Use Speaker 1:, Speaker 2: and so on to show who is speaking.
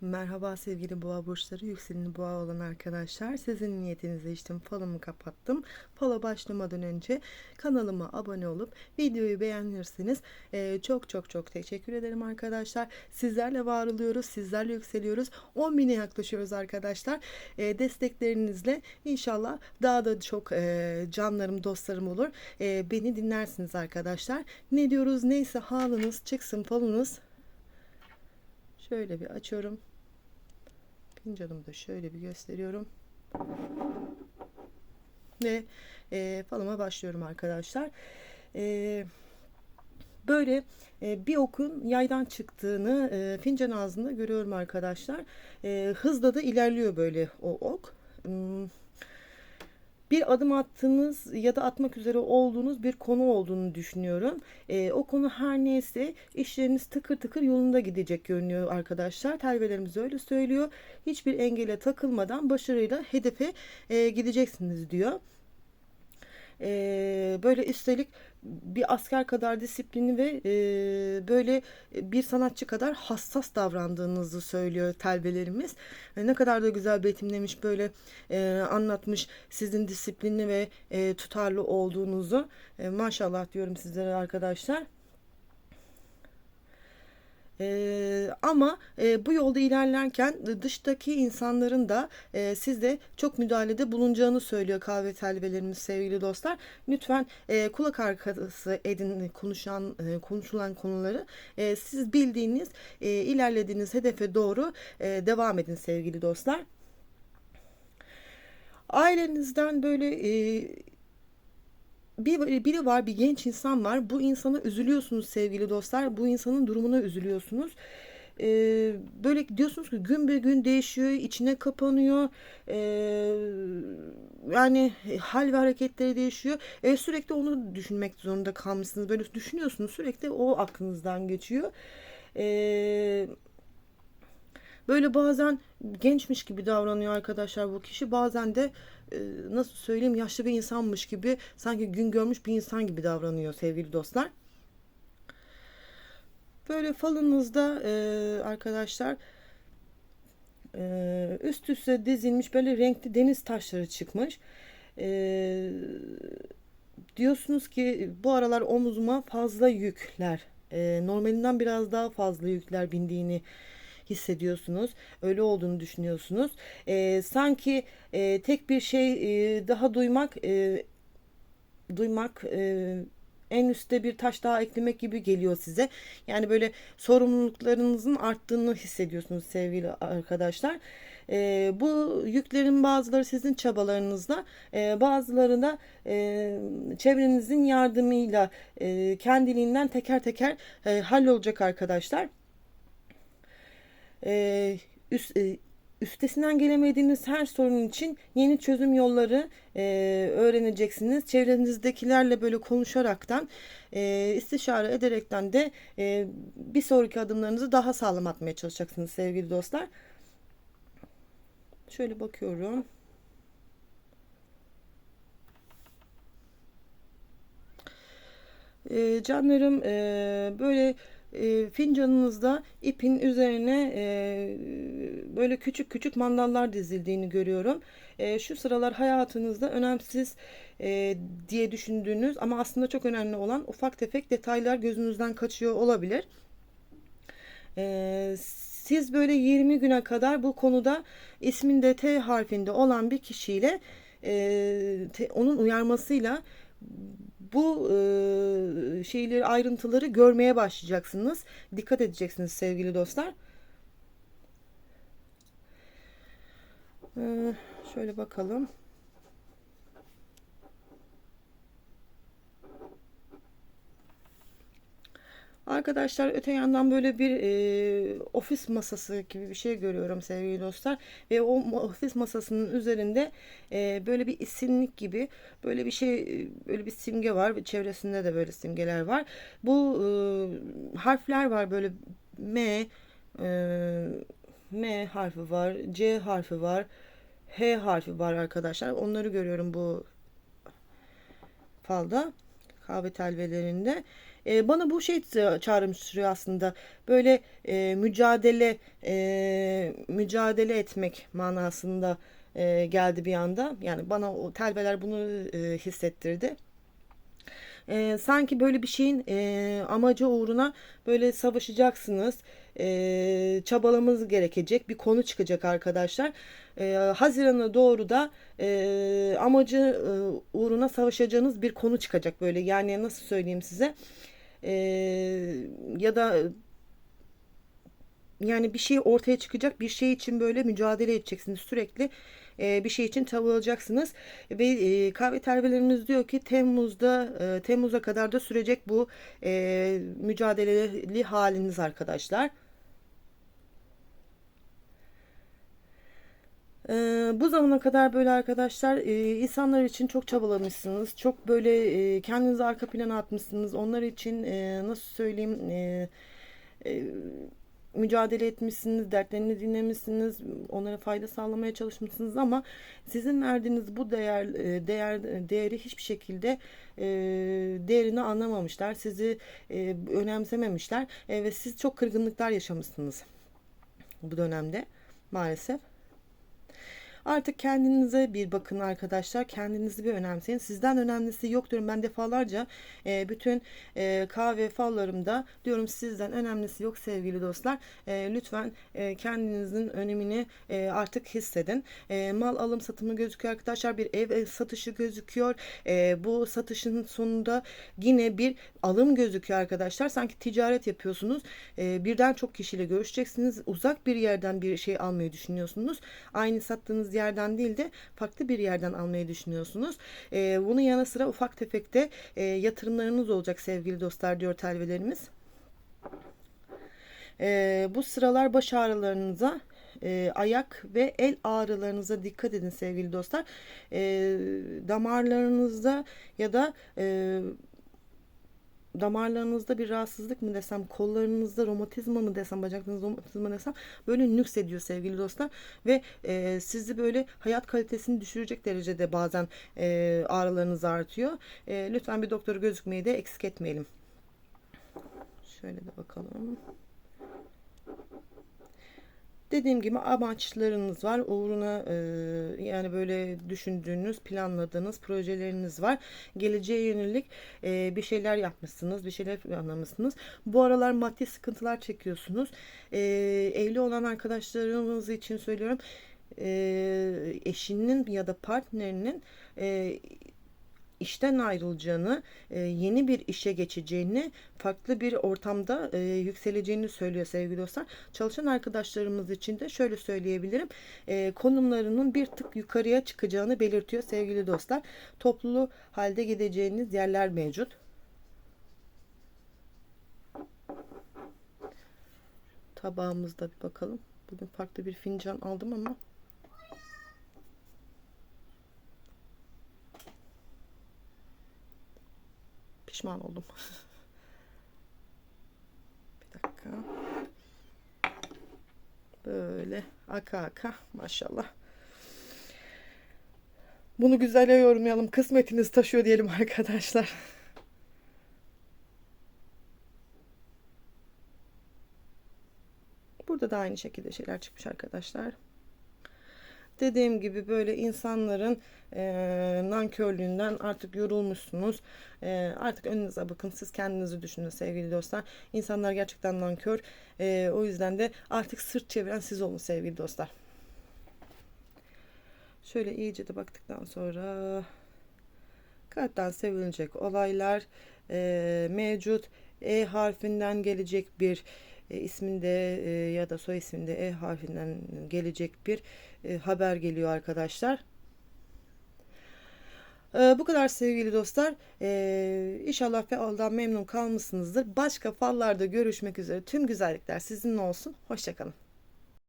Speaker 1: Merhaba sevgili boğa burçları, yükseleni boğa olan arkadaşlar. Sizin niyetinize içtim, falımı kapattım. Fala başlamadan önce kanalıma abone olup videoyu beğenirseniz e, çok çok çok teşekkür ederim arkadaşlar. Sizlerle var oluyoruz, sizlerle yükseliyoruz. 10 bine yaklaşıyoruz arkadaşlar. E, desteklerinizle inşallah daha da çok e, canlarım, dostlarım olur. E, beni dinlersiniz arkadaşlar. Ne diyoruz neyse halınız çıksın falınız. Şöyle bir açıyorum. Fincanımı da şöyle bir gösteriyorum. Ve e, falıma başlıyorum arkadaşlar. E, böyle e, bir okun yaydan çıktığını e, fincan ağzında görüyorum arkadaşlar. E, hızla da ilerliyor böyle o ok. Hmm, bir adım attığınız ya da atmak üzere olduğunuz bir konu olduğunu düşünüyorum. E, o konu her neyse işleriniz tıkır tıkır yolunda gidecek görünüyor arkadaşlar. Telvelerimiz öyle söylüyor. Hiçbir engele takılmadan başarıyla hedefe e, gideceksiniz diyor. E, böyle üstelik bir asker kadar disiplinli ve e, böyle bir sanatçı kadar hassas davrandığınızı söylüyor telbelerimiz. E, ne kadar da güzel betimlemiş böyle e, anlatmış sizin disiplinli ve e, tutarlı olduğunuzu. E, maşallah diyorum sizlere arkadaşlar. Ee, ama e, bu yolda ilerlerken dıştaki insanların da e, sizde çok müdahalede bulunacağını söylüyor kahve telvelerimiz sevgili dostlar. Lütfen e, kulak arkası edin konuşan e, konuşulan konuları. E, siz bildiğiniz e, ilerlediğiniz hedefe doğru e, devam edin sevgili dostlar. Ailenizden böyle e, bir biri var, bir genç insan var. Bu insana üzülüyorsunuz sevgili dostlar. Bu insanın durumuna üzülüyorsunuz. Ee, böyle diyorsunuz ki gün be gün değişiyor, içine kapanıyor. Ee, yani hal ve hareketleri değişiyor. Ee, sürekli onu düşünmek zorunda kalmışsınız. Böyle düşünüyorsunuz sürekli o aklınızdan geçiyor. Eee Böyle bazen gençmiş gibi davranıyor arkadaşlar bu kişi. Bazen de e, nasıl söyleyeyim yaşlı bir insanmış gibi sanki gün görmüş bir insan gibi davranıyor sevgili dostlar. Böyle falınızda e, arkadaşlar e, üst üste dizilmiş böyle renkli deniz taşları çıkmış. E, diyorsunuz ki bu aralar omuzuma fazla yükler e, normalinden biraz daha fazla yükler bindiğini hissediyorsunuz. Öyle olduğunu düşünüyorsunuz. E, sanki e, tek bir şey e, daha duymak e, duymak e, en üstte bir taş daha eklemek gibi geliyor size. Yani böyle sorumluluklarınızın arttığını hissediyorsunuz sevgili arkadaşlar. E, bu yüklerin bazıları sizin çabalarınızla, e, bazıları da e, çevrenizin yardımıyla e, kendiliğinden teker teker e, hallolacak arkadaşlar e, üst, e, üstesinden gelemediğiniz her sorun için yeni çözüm yolları e, öğreneceksiniz. Çevrenizdekilerle böyle konuşaraktan, e, istişare ederekten de e, bir sonraki adımlarınızı daha sağlam atmaya çalışacaksınız sevgili dostlar. Şöyle bakıyorum. E, canlarım e, böyle e, fincanınızda ipin üzerine e, böyle küçük küçük mandallar dizildiğini görüyorum. E, şu sıralar hayatınızda önemsiz e, diye düşündüğünüz ama aslında çok önemli olan ufak tefek detaylar gözünüzden kaçıyor olabilir. E, siz böyle 20 güne kadar bu konuda isminde T harfinde olan bir kişiyle e, te, onun uyarmasıyla bu e, şeyleri ayrıntıları görmeye başlayacaksınız. Dikkat edeceksiniz sevgili dostlar. E, şöyle bakalım. Arkadaşlar öte yandan böyle bir e, ofis masası gibi bir şey görüyorum sevgili dostlar. Ve o ofis masasının üzerinde e, böyle bir isimlik gibi böyle bir şey böyle bir simge var. Çevresinde de böyle simgeler var. Bu e, harfler var böyle M e, M harfi var. C harfi var. H harfi var arkadaşlar. Onları görüyorum bu falda kahve telvelerinde. E, bana bu şey çağrıştırıyor aslında. Böyle e, mücadele e, mücadele etmek manasında e, geldi bir anda. Yani bana o telveler bunu e, hissettirdi. E, sanki böyle bir şeyin e, amacı uğruna böyle savaşacaksınız. E, çabalamamız gerekecek bir konu çıkacak arkadaşlar. E, Haziran'a doğru da e, amacı e, uğruna savaşacağınız bir konu çıkacak böyle. Yani nasıl söyleyeyim size? E, ya da yani bir şey ortaya çıkacak bir şey için böyle mücadele edeceksiniz sürekli e, bir şey için çabalayacaksınız ve e, kahve terbiyelerimiz diyor ki Temmuz'da e, Temmuz'a kadar da sürecek bu e, mücadeleli haliniz arkadaşlar. Ee, bu zamana kadar böyle arkadaşlar e, insanlar için çok çabalamışsınız. Çok böyle e, kendinizi arka plana atmışsınız. Onlar için e, nasıl söyleyeyim e, e, mücadele etmişsiniz, dertlerini dinlemişsiniz, onlara fayda sağlamaya çalışmışsınız ama sizin verdiğiniz bu değer e, değer değeri hiçbir şekilde e, değerini anlamamışlar. Sizi e, önemsememişler e, ve siz çok kırgınlıklar yaşamışsınız bu dönemde maalesef. Artık kendinize bir bakın arkadaşlar. Kendinizi bir önemseyin. Sizden önemlisi yok diyorum. Ben defalarca e, bütün e, kahve fallarımda diyorum sizden önemlisi yok sevgili dostlar. E, lütfen e, kendinizin önemini e, artık hissedin. E, mal alım satımı gözüküyor arkadaşlar. Bir ev satışı gözüküyor. E, bu satışın sonunda yine bir alım gözüküyor arkadaşlar. Sanki ticaret yapıyorsunuz. E, birden çok kişiyle görüşeceksiniz. Uzak bir yerden bir şey almayı düşünüyorsunuz. Aynı sattığınız yerden değil de farklı bir yerden almayı düşünüyorsunuz. E, bunun yanı sıra ufak tefek de e, yatırımlarınız olacak sevgili dostlar diyor telvelerimiz. E, bu sıralar baş ağrılarınıza e, ayak ve el ağrılarınıza dikkat edin sevgili dostlar. E, damarlarınızda ya da e, damarlarınızda bir rahatsızlık mı desem, kollarınızda romatizma mı desem, bacaklarınızda romatizma desem böyle nüks ediyor sevgili dostlar ve e, sizi böyle hayat kalitesini düşürecek derecede bazen e, ağrılarınız artıyor. E, lütfen bir doktoru gözükmeyi de eksik etmeyelim. Şöyle de bakalım. Dediğim gibi amaçlarınız var. Uğruna e, yani böyle düşündüğünüz, planladığınız projeleriniz var. Geleceğe yönelik e, bir şeyler yapmışsınız, bir şeyler planlamışsınız. Bu aralar maddi sıkıntılar çekiyorsunuz. E, evli olan arkadaşlarımız için söylüyorum. E, eşinin ya da partnerinin e, işten ayrılacağını, e, yeni bir işe geçeceğini, farklı bir ortamda e, yükseleceğini söylüyor sevgili dostlar. Çalışan arkadaşlarımız için de şöyle söyleyebilirim. E, konumlarının bir tık yukarıya çıkacağını belirtiyor sevgili dostlar. Toplu halde gideceğiniz yerler mevcut. Tabağımızda bir bakalım. Bugün farklı bir fincan aldım ama pişman oldum. bir dakika. Böyle aka aka maşallah. Bunu güzele yorumlayalım. Kısmetiniz taşıyor diyelim arkadaşlar. Burada da aynı şekilde şeyler çıkmış arkadaşlar. Dediğim gibi böyle insanların e, nankörlüğünden artık yorulmuşsunuz. E, artık önünüze bakın. Siz kendinizi düşünün sevgili dostlar. İnsanlar gerçekten nankör. E, o yüzden de artık sırt çeviren siz olun sevgili dostlar. Şöyle iyice de baktıktan sonra kalpten sevilecek olaylar e, mevcut. E harfinden gelecek bir e, isminde e, ya da soy isminde E harfinden gelecek bir e, haber geliyor arkadaşlar. E, bu kadar sevgili dostlar. E, inşallah faldan memnun kalmışsınızdır. Başka fallarda görüşmek üzere. Tüm güzellikler sizinle olsun. Hoşçakalın.